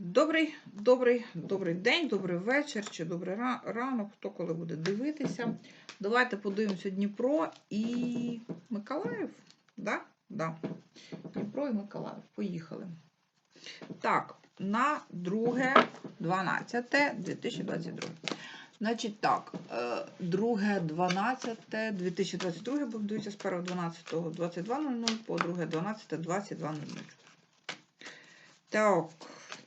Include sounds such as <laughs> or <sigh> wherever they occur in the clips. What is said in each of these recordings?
Добрий, добрий, добрий день, добрий вечір чи добрий ранок, хто коли буде дивитися. Давайте подивимося Дніпро і Миколаїв. Да? Да. Дніпро і Миколаїв. Поїхали. Так, на 2 12 2022. Значить так, е, 2 12 2022 будується з 1 12 22.00 по 2 12 22.00. Так,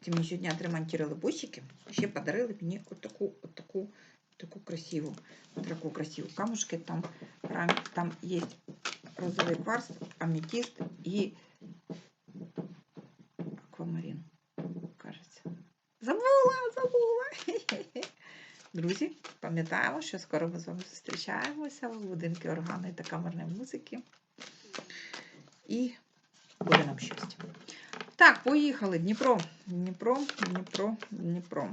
ці мені сьогодні отремонтували бусики. Ще подарили мені отаку, отаку, таку красиву, таку красиву камушки. Там, там є розовий кварц, аметист і аквамарин, кажеться. Забула, забула. <laughs> Друзі, пам'ятаємо, що скоро ми з вами зустрічаємося в будинку органної та камерної музики. І буде нам щастя. Так, поїхали. Дніпро. Дніпро, Дніпро, Дніпро.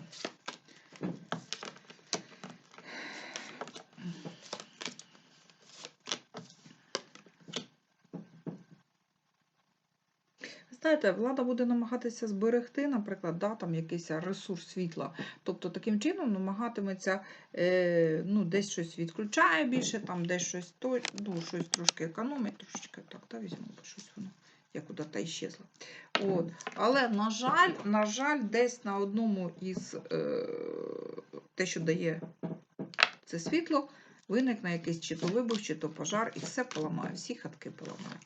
Знаєте, влада буде намагатися зберегти, наприклад, да, там якийсь ресурс світла. Тобто таким чином намагатиметься е, ну, десь щось відключає більше, там десь щось то, ну, щось трошки економить, трошечки так, да, візьму, щось воно я куди-то іщезла. От. Але, на жаль, на жаль, десь на одному із е, те, що дає це світло, виникне якийсь чи то вибух, чи то пожар, і все поламає, всі хатки поламає.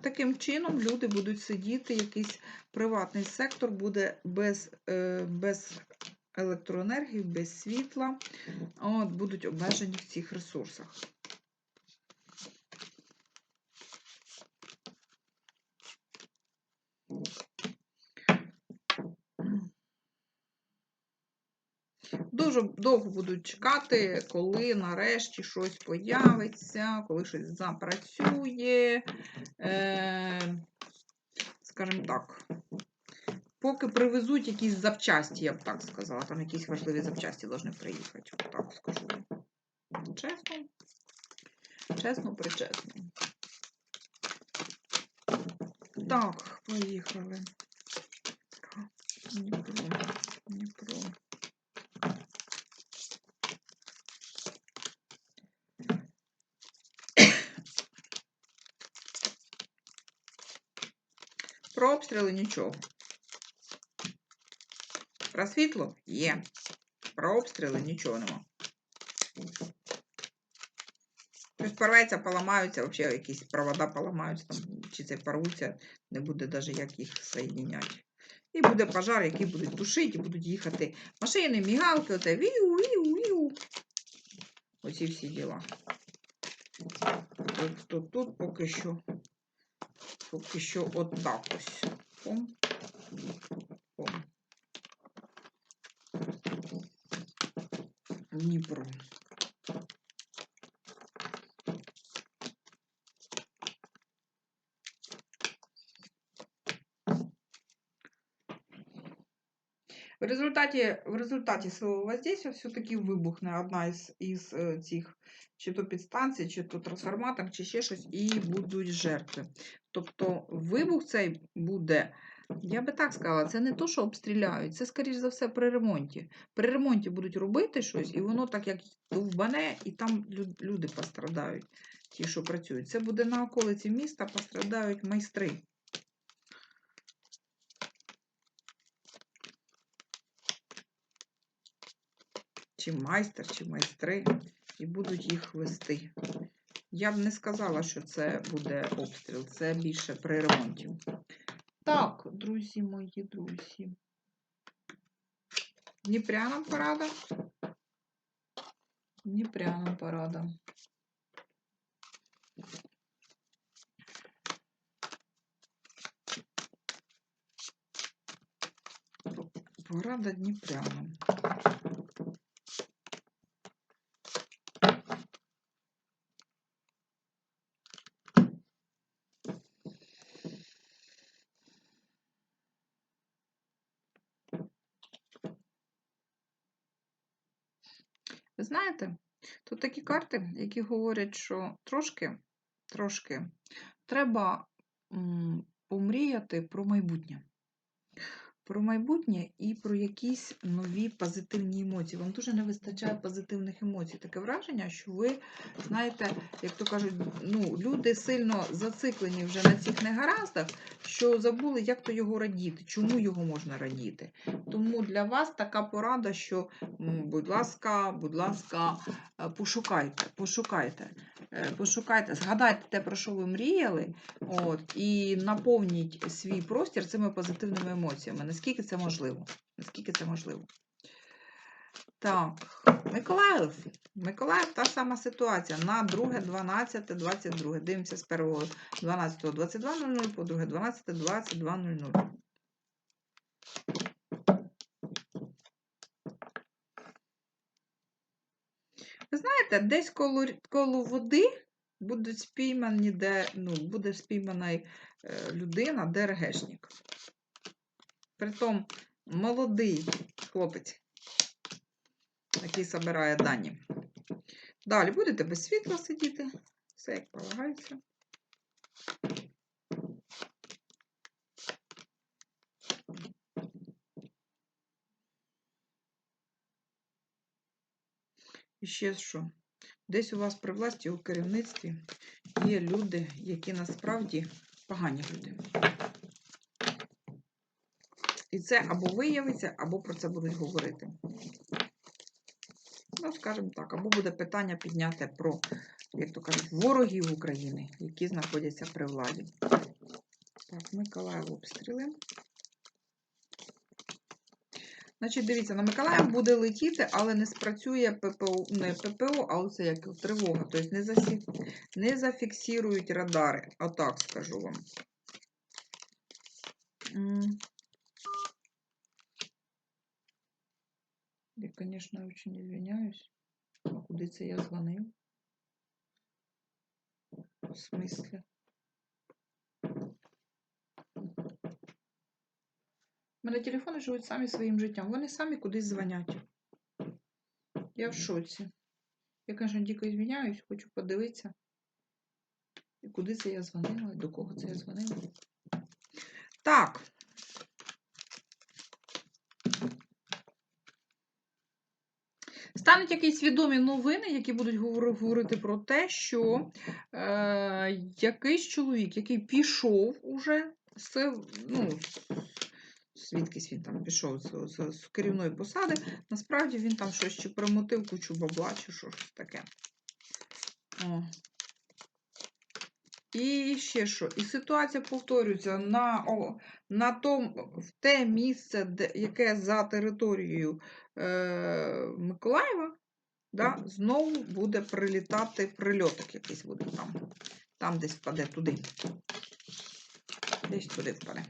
Таким чином люди будуть сидіти, якийсь приватний сектор буде без, е, без електроенергії, без світла, от, будуть обмежені в цих ресурсах. Дуже довго будуть чекати, коли нарешті щось появиться, коли щось запрацює. Е, скажімо так, поки привезуть якісь запчасті, я б так сказала. Там якісь важливі запчасті повинні приїхати. Так скажу. Чесно. Чесно, причесно. Так, поїхали. Дніпро. Дніпро. Про обстріли нічого. Про світло є. Про обстріли нічого нема. Щось порветься, поламаються, взагалі якісь провода поламаються, там, чи це порвуться, не буде навіть як їх соєдиняти. І буде пожар, який будуть тушити, і будуть їхати машини, мігалки, оце віу, віу, віу. Оці всі діла. Тобто тут поки що Поки що отак ось. Пом. Пом. Дніпро. В результаті, в результаті силового воздействия все-таки вибухне одна із, із цих чи то підстанцій, чи то трансформатор, чи ще щось, і будуть жертви. Тобто вибух цей буде, я би так сказала, це не то, що обстріляють, це, скоріш за все, при ремонті. При ремонті будуть робити щось, і воно так як довбане, і там люди пострадають, ті, що працюють. Це буде на околиці міста, пострадають майстри. Чи майстер, чи майстри, і будуть їх вести. Я б не сказала, що це буде обстріл, це більше при ремонті. Так, друзі мої, друзі. Дніпрянам порада. Дніпрянам порада. Порада Дніпрянам. Ви знаєте, тут такі карти, які говорять, що трошки, трошки треба помріяти про майбутнє. Про майбутнє і про якісь нові позитивні емоції. Вам дуже не вистачає позитивних емоцій. Таке враження, що ви, знаєте, як то кажуть, ну, люди сильно зациклені вже на цих негараздах, що забули, як то його радіти, чому його можна радіти. Тому для вас така порада, що, будь ласка, будь ласка, е, пошукайте, пошукайте, е, пошукайте, згадайте те, про що ви мріяли, от, і наповніть свій простір цими позитивними емоціями. Наскільки це можливо? Наскільки це можливо? Так, Миколаїв. Миколаїв та сама ситуація. На 2, 12, 22. Дивимося з 1 12, 22.00 по 2, 12, 22.00. Ви знаєте, десь коло, коло води будуть спіймані, де, ну, буде спіймана е, людина, ДРГшник. Притом молодий хлопець, який збирає дані. Далі будете без світла сидіти, все як полагається. І ще що? Десь у вас при власті у керівництві є люди, які насправді погані люди. І це або виявиться, або про це будуть говорити. Ну, скажімо так, або буде питання підняте про, як то кажуть, ворогів України, які знаходяться при владі. Так, Миколаїв обстріли. Значить, дивіться, на Миколаїв буде летіти, але не спрацює ППО, не ППО, а оце як тривога. Тобто не, засі... не зафіксують радари. Отак скажу вам. Я, конечно, очень извиняюсь. А куди це я дзвонив? В смислі? У мене телефони живуть самі своїм життям. Вони самі кудись дзвонять. Я в шоці. Я, звісно, дико звиняюсь, хочу подивитися. І куди це я дзвонила, і до кого це я дзвонила. Так. Стануть якісь відомі новини, які будуть говорити про те, що е, якийсь чоловік, який пішов уже з, ну, звідкись він там пішов з, з, з керівної посади, насправді він там щось чи примотив кучу бабла, чи щось таке. О. І ще що? І ситуація повторюється на, о, на том, в те місце, де, яке за територією е, Миколаєва, да, знову буде прилітати прильоток якийсь буде там. Там десь впаде туди. Десь туди впаде.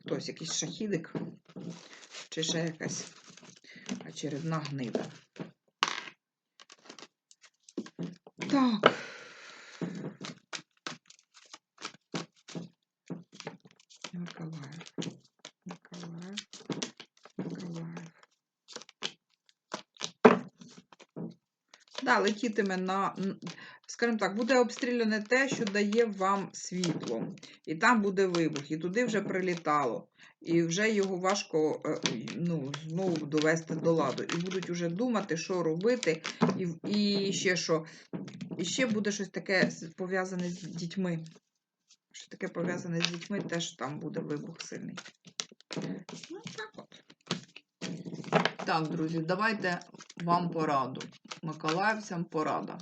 Хтось якийсь шахідик, чи ще якась очередна гнида. Так. Миколаїв. Миколаїв. Миколаїв. Да, летітиме на, скажімо так, буде обстріляне те, що дає вам світло. І там буде вибух, і туди вже прилітало. І вже його важко е, ну, знову довести до ладу. І будуть вже думати, що робити, і, і ще що. І ще буде щось таке пов'язане з дітьми. Що таке пов'язане з дітьми, теж там буде вибух сильний. Ну, так от. Так, друзі, давайте вам пораду. Миколаївцям порада.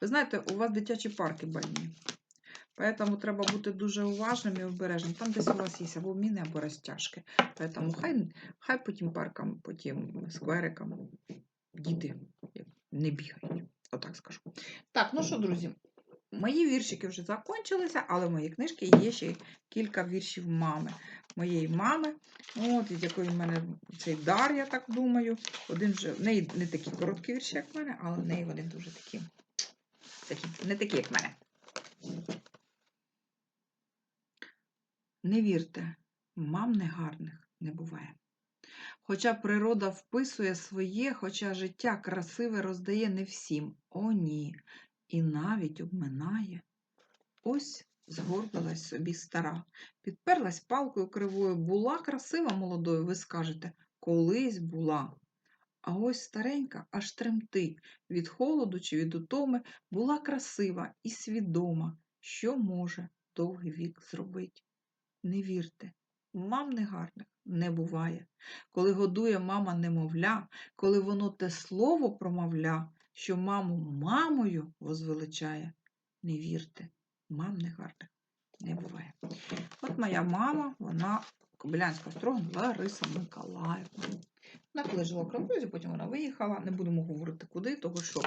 Ви знаєте, у вас дитячі парки больні. Поэтому треба бути дуже уважним і обережним. Там десь у вас є або міни, або розтяжки. Поэтому хай, хай по тим паркам, по тим скверикам діти не бігають. Отак скажу. Так, ну що, друзі, мої віршики вже закончилися, але в моїй книжці є ще кілька віршів мами. Моєї мами, от, від якої в мене цей дар, я так думаю. Один вже в неї не такі короткі вірші, як в мене, але в неї вони дуже такі, такі не такі, як в мене. Не вірте, мам негарних не буває. Хоча природа вписує своє, хоча життя красиве роздає не всім. О, ні. І навіть обминає. Ось згорбилась собі стара, підперлась палкою кривою. Була красива молодою, ви скажете, колись була. А ось старенька аж тремтить від холоду чи від утоми, була красива і свідома, що може довгий вік зробить. Не вірте, мам негарних не буває. Коли годує мама немовля, коли воно те слово промовля, що маму мамою возвеличає, не вірте, мам негарних не буває. От моя мама, вона Кобилянська строган Лариса Миколаївна. Вона коли жила в Кравкузі, потім вона виїхала, не будемо говорити куди, того що.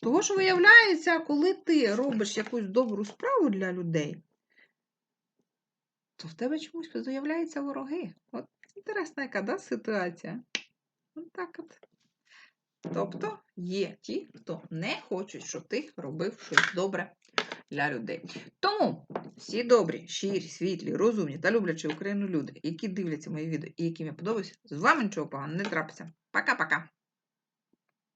Того, що виявляється, коли ти робиш якусь добру справу для людей, то в тебе чомусь з'являються вороги. От інтересна яка да, ситуація. От так от. Тобто є ті, хто не хочуть, щоб ти робив щось добре для людей. Тому всі добрі, щирі, світлі, розумні та люблячі Україну люди, які дивляться мої відео і яким я подобаюся, з вами нічого поганого не трапиться. Пока-пока!